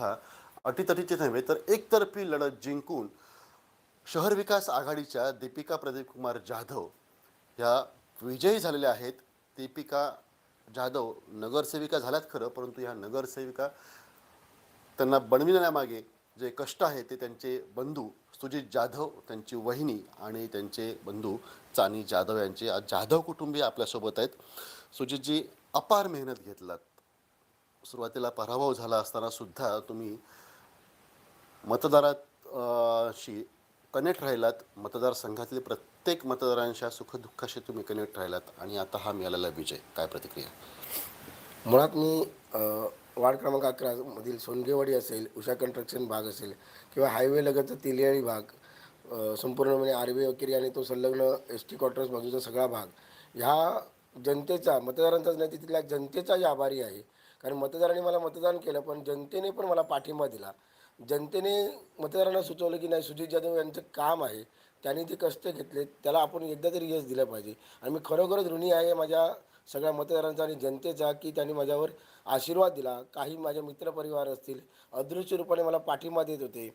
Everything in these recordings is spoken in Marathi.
व्यवस्था अटीतटीचे नव्हे तर एकतर्फी लढत जिंकून शहर विकास आघाडीच्या दीपिका प्रदीप कुमार जाधव ह्या विजयी झालेल्या आहेत. दीपिका जाधव नगरसेविका झाल्यात खरं परंतु ह्या नगरसेविका त्यांना बनविण्यामागे जे कष्ट आहे ते त्यांचे बंधू सुजित जाधव त्यांची वहिनी आणि त्यांचे बंधू चानी जाधव यांचे आज जाधव कुटुंबीय आपल्यासोबत आहेत. सुजितजी अपार मेहनत घेतलात. सुरुवातीला पराभव झाला असताना सुद्धा तुम्ही मतदारात शी कनेक्ट राहिलात. मतदारसंघातील प्रत्येक मतदारांच्या सुखदुःखाशी तुम्ही कनेक्ट राहिलात आणि आता हा मिळालेला विजय. काय प्रतिक्रिया? मुळात मी वार्ड क्रमांक अकरा मधील सोनगेवाडी असेल उषा कन्स्ट्रक्शन भाग असेल किंवा हायवे लगतचा तिलियाळी भाग संपूर्णपणे संपूर्ण म्हणजे आर्वे वकिरी आणि तो संलग्न एस टी क्वार्टर्स बाजूचा सगळा भाग ह्या जनतेचा मतदारांचाच नाही तिथल्या जनतेचाही आभारी आहे. कारण मतदारांनी मला मतदान केलं पण जनतेने पण मला पाठिंबा दिला. जनतेने मतदारांना सुचवलं की नाही सुजित जाधव यांचं काम आहे त्यांनी ते कष्ट घेतले त्याला आपण एकदा तरी यश दिलं पाहिजे. आणि मी खरोखरच ऋणी आहे माझ्या सगळ्या मतदारांचा आणि जनतेचा की त्यांनी माझ्यावर आशीर्वाद दिला. काही माझ्या मित्रपरिवार असतील अदृश्य रूपाने मला पाठिंबा देत होते.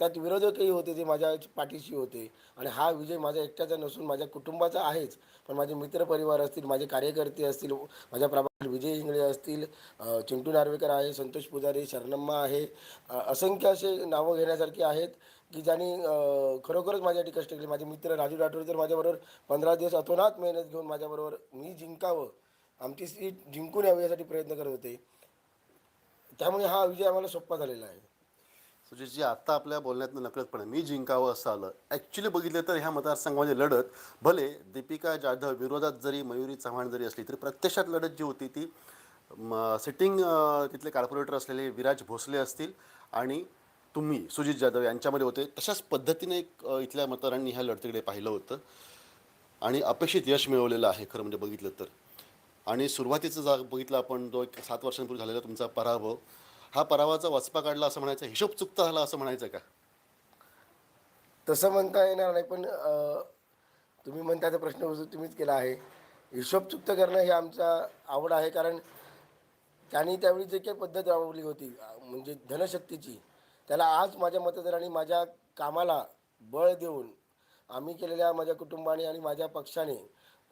त्यात विरोधकही होते ते माझ्या पाठीशी होते. आणि हा विजय माझ्या एकट्याचा नसून माझ्या कुटुंबाचा आहेच. पण माझे मित्रपरिवार असतील माझे कार्यकर्ते असतील माझ्या प्रभागात विजय इंगळे असतील चिंटू नार्वेकर आहे संतोष पुजारी शरणम्मा आहे असंख्य असे नावं घेण्यासारखी आहेत की ज्यांनी खरोखरच माझ्यासाठी कष्ट केले माझे मित्र राजू राठोड तर माझ्याबरोबर पंधरा दिवस अतोनात मेहनत घेऊन माझ्याबरोबर मी जिंकावं आमची सीट जिंकून यावी यासाठी प्रयत्न करत होते. त्यामुळे हा विजय आम्हाला सोपा झालेला आहे. म्हणजे सुजितजी आत्ता आपल्या बोलण्यातनं नकळतपणे मी जिंकावं असं आलं ॲक्च्युली बघितलं तर ह्या मतदारसंघामध्ये लढत भले दीपिका जाधव विरोधात जरी मयुरी चव्हाण जरी असली तरी प्रत्यक्षात लढत जी होती ती सिटिंग तिथले कॉर्पोरेटर असलेले विराज भोसले असतील आणि तुम्ही सुजित जाधव यांच्यामध्ये होते तशाच पद्धतीने एक इथल्या मतदारांनी ह्या लढतीकडे पाहिलं होतं. आणि अपेक्षित यश मिळवलेलं आहे खरं म्हणजे बघितलं तर. आणि सुरुवातीचं जा बघितलं आपण जो एक सात वर्षांपूर्वी झालेला तुमचा पराभव हा परावाचा वचपा काढला असं म्हणायचं हिशोब चुकता झाला असं म्हणायचं का? तसं म्हणता येणार नाही पण तुम्ही म्हणता प्रश्न तुम्हीच केला आहे. हिशोब चुक्त करणं हे आमचा आवड आहे कारण त्यांनी त्यावेळी जे काही पद्धत राबवली होती म्हणजे धनशक्तीची त्याला आज माझ्या मतदारांनी माझ्या कामाला बळ देऊन आम्ही केलेल्या माझ्या कुटुंबाने आणि माझ्या पक्षाने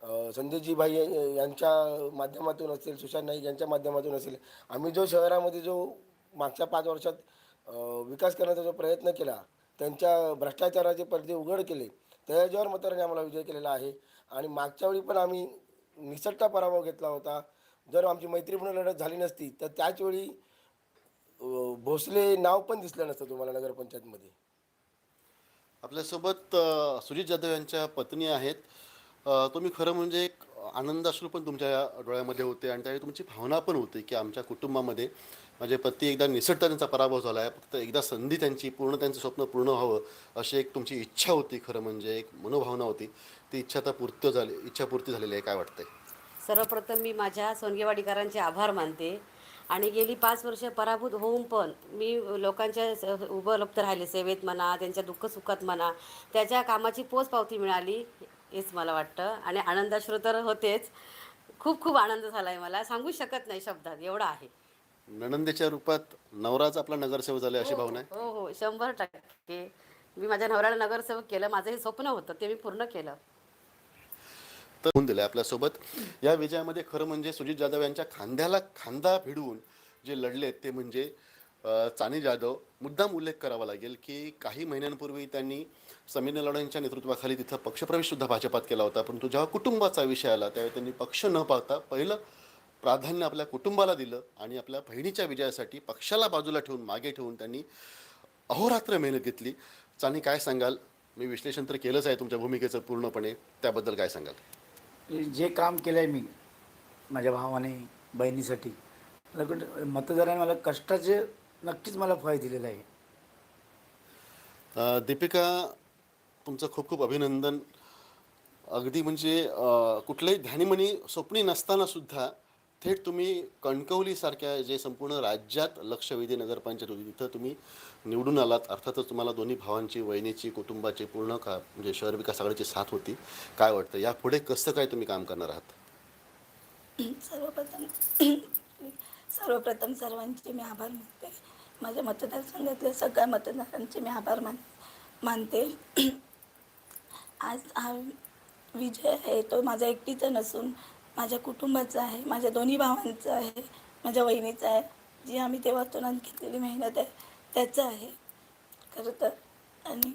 अ, संदेशजी भाई यांच्या माध्यमातून असेल सुशांत नाईक यांच्या माध्यमातून असेल आम्ही जो शहरामध्ये जो मागच्या पाच वर्षात विकास करण्याचा जो प्रयत्न केला त्यांच्या भ्रष्टाचाराचे पडदे उघड केले त्याच्यावर मतदारांनी आम्हाला विजय केलेला आहे. आणि मागच्या वेळी पण आम्ही निसटता पराभव घेतला होता. जर आमची मैत्रीपूर्ण लढत झाली नसती तर त्याचवेळी भोसले नाव पण दिसलं नसतं तुम्हाला नगरपंचायतमध्ये. आपल्यासोबत सुजित जाधव यांच्या पत्नी आहेत. तुम्ही खरं म्हणजे एक आनंदाश्रू पण तुमच्या डोळ्यामध्ये होते आणि त्यावेळी तुमची भावना पण होती की आमच्या कुटुंबामध्ये माझे पती एकदा निसटता त्यांचा पराभव झाला आहे फक्त एकदा संधी त्यांची पूर्ण त्यांचं स्वप्न पूर्ण व्हावं अशी एक तुमची इच्छा होती खरं म्हणजे एक मनोभावना होती. ती इच्छा आता पूर्त झाली इच्छापूर्ती झालेली आहे काय वाटतंय? सर्वप्रथम मी माझ्या सोनगेवाडीकरांचे आभार मानते आणि गेली पाच वर्ष पराभूत होऊन पण मी लोकांच्या स- उपलब्ध राहिले सेवेत म्हणा त्यांच्या दुःखसुखात म्हणा त्याच्या कामाची पोचपावती मिळाली हेच मला वाटतं. आणि आनंदाश्रू तर होतेच. खूप खूप आनंद झाला आहे मला. सांगू शकत नाही शब्दात एवढा आहे. नणंदेच्या रूपात नवराच आपला नगरसेवक झाले अशी भावना आहे? हो हो शंभर टक्के. मी माझ्या नवऱ्याला नगरसेवक केलं माझं हे स्वप्न होतं ते मी पूर्ण केलं. तर होऊन दिलं आपल्यासोबत. या विजयामध्ये खरं म्हणजे सुजित जाधव यांच्या खांद्याला खांदा भिडवून जे लढलेत ते म्हणजे अ, चानी जाधव. मुद्दाम उल्लेख करावा लागेल की काही महिन्यांपूर्वी त्यांनी समीर लढांच्या नेतृत्वाखाली तिथं पक्षप्रवेशसुद्धा भाजपात केला होता. परंतु जेव्हा कुटुंबाचा विषय आला त्यावेळी त्यांनी पक्ष न पाहता पहिलं प्राधान्य आपल्या कुटुंबाला दिलं आणि आपल्या बहिणीच्या विजयासाठी पक्षाला बाजूला ठेवून मागे ठेवून त्यांनी अहोरात्र मेहनत घेतली. चानी काय सांगाल? मी विश्लेषण तर केलंच आहे तुमच्या भूमिकेचं पूर्णपणे. त्याबद्दल काय सांगाल? जे काम केलं आहे मी माझ्या भावाने बहिणीसाठी मतदाराने मला कष्टाचे नक्कीच मला फळ दिलेलं आहे. दीपिका तुमचं खूप खूप अभिनंदन. अगदी म्हणजे कुठलंही ध्यानीमनी स्वप्नी नसताना सुद्धा थेट तुम्ही कणकवलीसारख्या जे संपूर्ण राज्यात लक्षवेधी नगरपंचायत होती तिथं तुम्ही निवडून आलात. अर्थातच तुम्हाला दोन्ही भावांची वहिनीची कुटुंबाची पूर्ण का म्हणजे शहर विकास आघाडीची साथ होती. काय वाटतं? यापुढे कसं काय तुम्ही काम करणार आहात? सर्वप्रथम सर्वप्रथम सर्वांचे मी आभार मानते. माझ्या मतदारसंघातल्या सगळ्या मतदारांचे मी आभार मान मानते. आज हा विजय आहे तो माझा एकटीचा नसून माझ्या कुटुंबाचं आहे माझ्या दोन्ही भावांचं आहे माझ्या वहिनीचं आहे जी आम्ही तेव्हा घेतलेली मेहनत आहे त्याचं आहे. खरं तर. आणि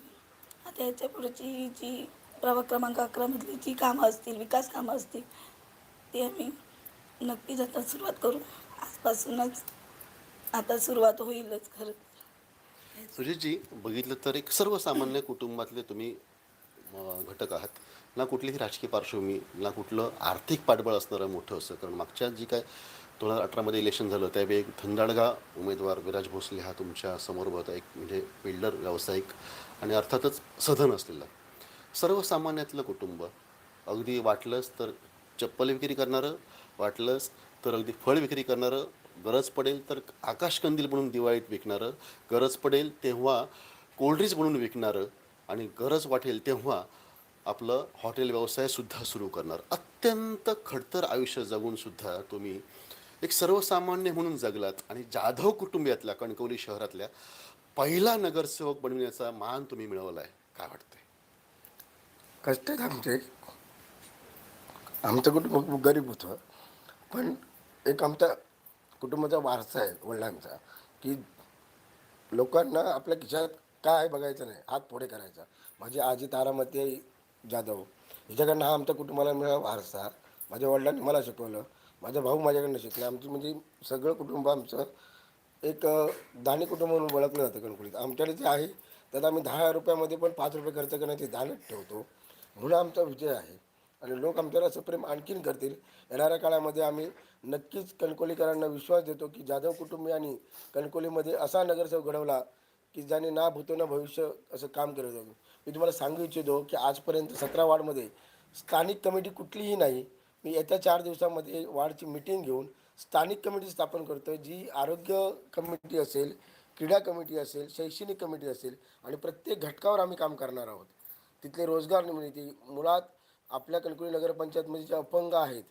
आता याच्या पुढची जी प्रभाग क्रमांक अकरामधली जी कामं असतील विकास कामं असतील ती आम्ही नक्कीच आता सुरुवात करू. आजपासूनच आता सुरुवात होईलच खरं सुजितजी बघितलं तर एक सर्वसामान्य कुटुंबातले तुम्ही घटक आहात. ना कुठलीही राजकीय पार्श्वभूमी ना कुठलं आर्थिक पाठबळ असणारं मोठं असं. कारण मागच्या जी काय दोन हजार अठरामध्ये इलेक्शन झालं त्यावेळी एक धंदाडगा उमेदवार विराज भोसले हा तुमच्यासमोर होता. एक म्हणजे बिल्डर व्यावसायिक आणि अर्थातच सधन असलेला. सर्वसामान्यातलं कुटुंब अगदी वाटलंच तर चप्पल विक्री करणारं वाटलंच तर अगदी फळ विक्री करणारं गरज पडेल तर आकाशकंदील म्हणून दिवाळीत विकणारं गरज पडेल तेव्हा कोल्ड्रिंक्स म्हणून विकणारं आणि गरज वाटेल तेव्हा आपलं हॉटेल व्यवसायसुद्धा सुरू करणार. अत्यंत खडतर आयुष्य जगूनसुद्धा तुम्ही एक सर्वसामान्य म्हणून जगलात आणि जाधव कुटुंबियातल्या कणकवली शहरातल्या पहिला नगरसेवक बनविण्याचा मान तुम्ही मिळवला आहे काय वाटतंय? कष्ट आहेत आमचे आमचं कुटुंब खूप गरीब होतं. पण एक आमचा कुटुंबाचा वारसा आहे वडिलांचा की लोकांना आपल्या खिशात काय बघायचं नाही. हात पुढे करायचा. माझी आजी तारामती जाधव हिच्याकडनं हा आमच्या कुटुंबाला मिळाला वारसा. माझ्या वडिलांनी मला शिकवलं. माझा भाऊ माझ्याकडनं शिकला. आमची म्हणजे सगळं कुटुंब आमचं एक अ, दानी कुटुंब म्हणून ओळखलं जातं कणकुळीत आमच्याकडे जे आहे त्यात आम्ही दहा रुपयामध्ये पण पाच रुपये खर्च करण्याची दानच ठेवतो. म्हणून आमचा विजय आहे. आणि लोक आमच्यावर असं प्रेम आणखीन करतील. येणाऱ्या काळामध्ये आम्ही नक्कीच कणकोलीकरांना विश्वास देतो की जाधव कुटुंबियांनी कणकोलीमध्ये असा नगरसेवक घडवला की ज्याने ना भूतो ना भविष्य असं काम केलं जातं मी तुम्हाला सांगू इच्छितो की आजपर्यंत सतरा वार्डमध्ये स्थानिक कमिटी कुठलीही नाही. मी येत्या चार दिवसामध्ये वार्डची मिटिंग घेऊन स्थानिक कमिटी स्थापन करतो आहे जी आरोग्य कमिटी असेल क्रीडा कमिटी असेल शैक्षणिक कमिटी असेल आणि प्रत्येक घटकावर आम्ही काम करणार आहोत. तिथले रोजगार निर्मिती मुळात आपल्या कणकुली नगरपंचायतमध्ये जे अपंग आहेत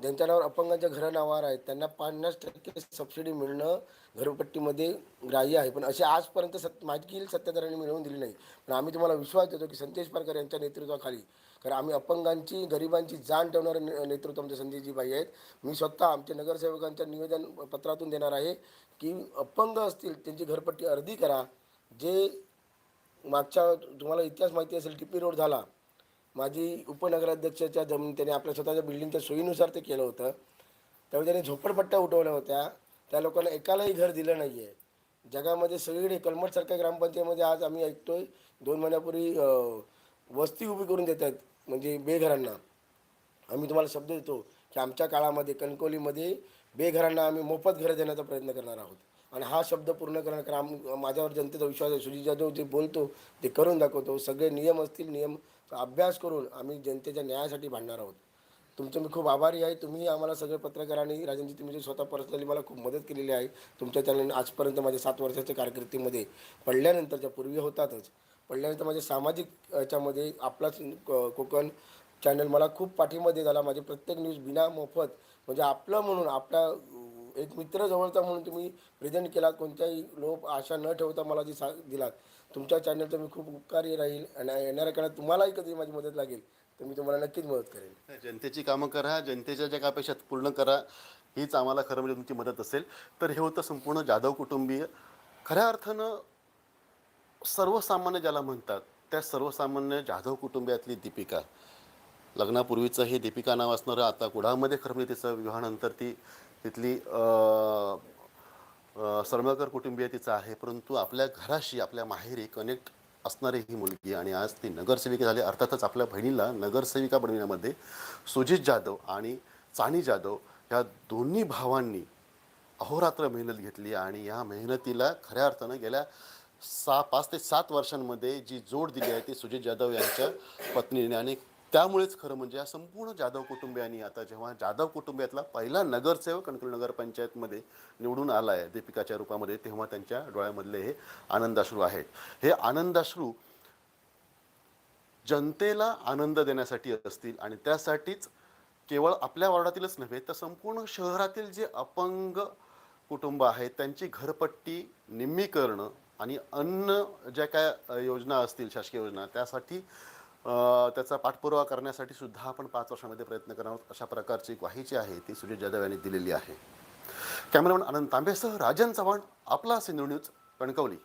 ज्यांच्या नावावर अपंगांच्या घरं नावावर आहेत. त्यांना पन्नास टक्के सबसिडी मिळणं घरपट्टीमध्ये ग्राह्य आहे. पण असे आजपर्यंत सत् मागील सत्ताधाऱ्यांनी मिळवून दिली नाही पण आम्ही तुम्हाला विश्वास देतो की संतेश पारकर यांच्या नेतृत्वाखाली कारण आम्ही अपंगांची गरिबांची जाण ठेवणारे ने- नेतृत्व आमचे संदेशजी भाई आहेत. मी स्वतः आमच्या नगरसेवकांच्या निवेदन पत्रातून देणार आहे की अपंग असतील त्यांची घरपट्टी अर्धी करा. जे मागच्या तुम्हाला इतिहास माहिती असेल टिपी रोड झाला. माझी उपनगराध्यक्षाच्या जमीन त्याने आपल्या स्वतःच्या बिल्डिंगच्या सोयीनुसार ते केलं होतं. त्यावेळी त्याने झोपडपट्ट्या उठवल्या होत्या. त्या लोकांना एकालाही घर दिलं नाही आहे जगामध्ये सगळीकडे कलमटसारख्या ग्रामपंचायतीमध्ये आज आम्ही ऐकतोय दोन महिन्यापूर्वी वस्ती उभी करून देतात म्हणजे बेघरांना. आम्ही तुम्हाला शब्द देतो की आमच्या काळामध्ये कणकोलीमध्ये बेघरांना आम्ही मोफत घरं देण्याचा प्रयत्न करणार आहोत. आणि हा शब्द पूर्ण करण्याकर आम माझ्यावर जनतेचा विश्वास आहे. सुजित जाधव जे बोलतो ते करून दाखवतो. सगळे नियम असतील नियम अभ्यास करून आम्ही जनतेच्या न्यायासाठी भांडणार आहोत. तुमचं मी खूप आभारी आहे. तुम्ही आम्हाला सगळे पत्रकारांनी राजनजी तुम्ही जे स्वतः पर्सनली मला खूप मदत केलेली आहे. तुमच्या चॅनलने आजपर्यंत माझ्या सात वर्षाच्या कारकिर्दीमध्ये पडल्यानंतरच्या पूर्वी होतातच. पडल्यानंतर माझ्या सामाजिक याच्यामध्ये आपलाच क- कोकण चॅनल मला खूप पाठिंबा देत आला. माझे प्रत्येक न्यूज बिना मोफत म्हणजे आपलं म्हणून आपला एक मित्र जवळचा म्हणून तुम्ही प्रेझेंट केलात कोणत्याही लोप आशा न ठेवता मला जी सा दिलात. तुमच्या चॅनलचं मी खूप उपकारी राहील आणि येणाऱ्या काळात तुम्हालाही कधी माझी मदत लागेल तर मी तुम्हाला नक्कीच मदत करेन. जनतेची कामं करा जनतेच्या ज्या अपेक्षा पूर्ण करा हीच आम्हाला खरं म्हणजे तुमची मदत असेल. तर हे होतं संपूर्ण जाधव कुटुंबीय. खऱ्या अर्थानं सर्वसामान्य ज्याला म्हणतात त्या सर्वसामान्य जाधव कुटुंबियातली दीपिका. लग्नापूर्वीचं हे दीपिका नाव असणारं आता कुडामध्ये खरं म्हणजे तिचं विवाहानंतर ती तिथली सरमळकर कुटुंबीय तिचं आहे. परंतु आपल्या घराशी आपल्या माहेरी कनेक्ट असणारी ही मुलगी आणि आज ती नगरसेविका झाली. अर्थातच आपल्या बहिणीला नगरसेविका बनविण्यामध्ये सुजित जाधव आणि चानी जाधव या दोन्ही भावांनी अहोरात्र मेहनत घेतली आणि या मेहनतीला खऱ्या अर्थानं गेल्या सहा पाच ते सात वर्षांमध्ये जी जोड दिली आहे ती सुजित जाधव यांच्या पत्नीने आणि त्यामुळेच खरं म्हणजे या संपूर्ण जाधव कुटुंबियांनी आता जेव्हा जाधव कुटुंबियातला पहिला नगरसेवक कणकवली नगरपंचायतमध्ये निवडून आला आहे दीपिकाच्या रूपामध्ये तेव्हा त्यांच्या डोळ्यामधले हे आनंदाश्रू आहेत. हे आनंदाश्रू जनतेला आनंद देण्यासाठी असतील आणि त्यासाठीच केवळ आपल्या वॉर्डातीलच नव्हे तर संपूर्ण शहरातील जे अपंग कुटुंब आहेत त्यांची घरपट्टी निम्मी करणं आणि अन्न ज्या काय योजना असतील शासकीय योजना त्यासाठी त्याचा पाठपुरावा करण्यासाठी सुद्धा आपण पाच वर्षामध्ये प्रयत्न करणार आहोत. अशा प्रकारची ग्वाही जी आहे ती सुजित जाधव यांनी दिलेली आहे. कॅमेरामॅन आनंद तांबेसह राजन चव्हाण आपला सिंधू न्यूज कणकवली.